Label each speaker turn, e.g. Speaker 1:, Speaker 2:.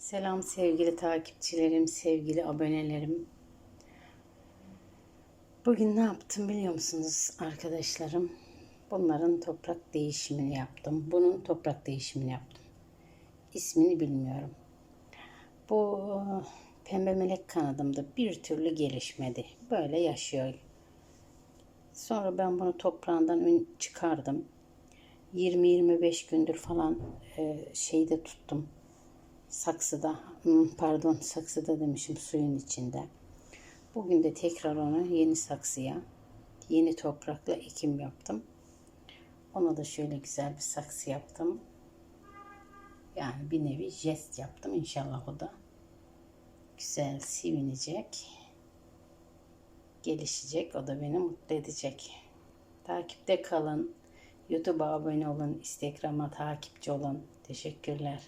Speaker 1: Selam sevgili takipçilerim, sevgili abonelerim. Bugün ne yaptım biliyor musunuz arkadaşlarım? Bunların toprak değişimini yaptım. Bunun toprak değişimini yaptım. İsmini bilmiyorum. Bu pembe melek kanadımda bir türlü gelişmedi. Böyle yaşıyor. Sonra ben bunu toprağından çıkardım. 20-25 gündür falan e, şeyde tuttum saksıda pardon saksıda demişim suyun içinde. Bugün de tekrar onu yeni saksıya yeni toprakla ekim yaptım. Ona da şöyle güzel bir saksı yaptım. Yani bir nevi jest yaptım. İnşallah o da güzel sevinecek. Gelişecek. O da beni mutlu edecek. Takipte kalın. YouTube'a abone olun. Instagram'a takipçi olun. Teşekkürler.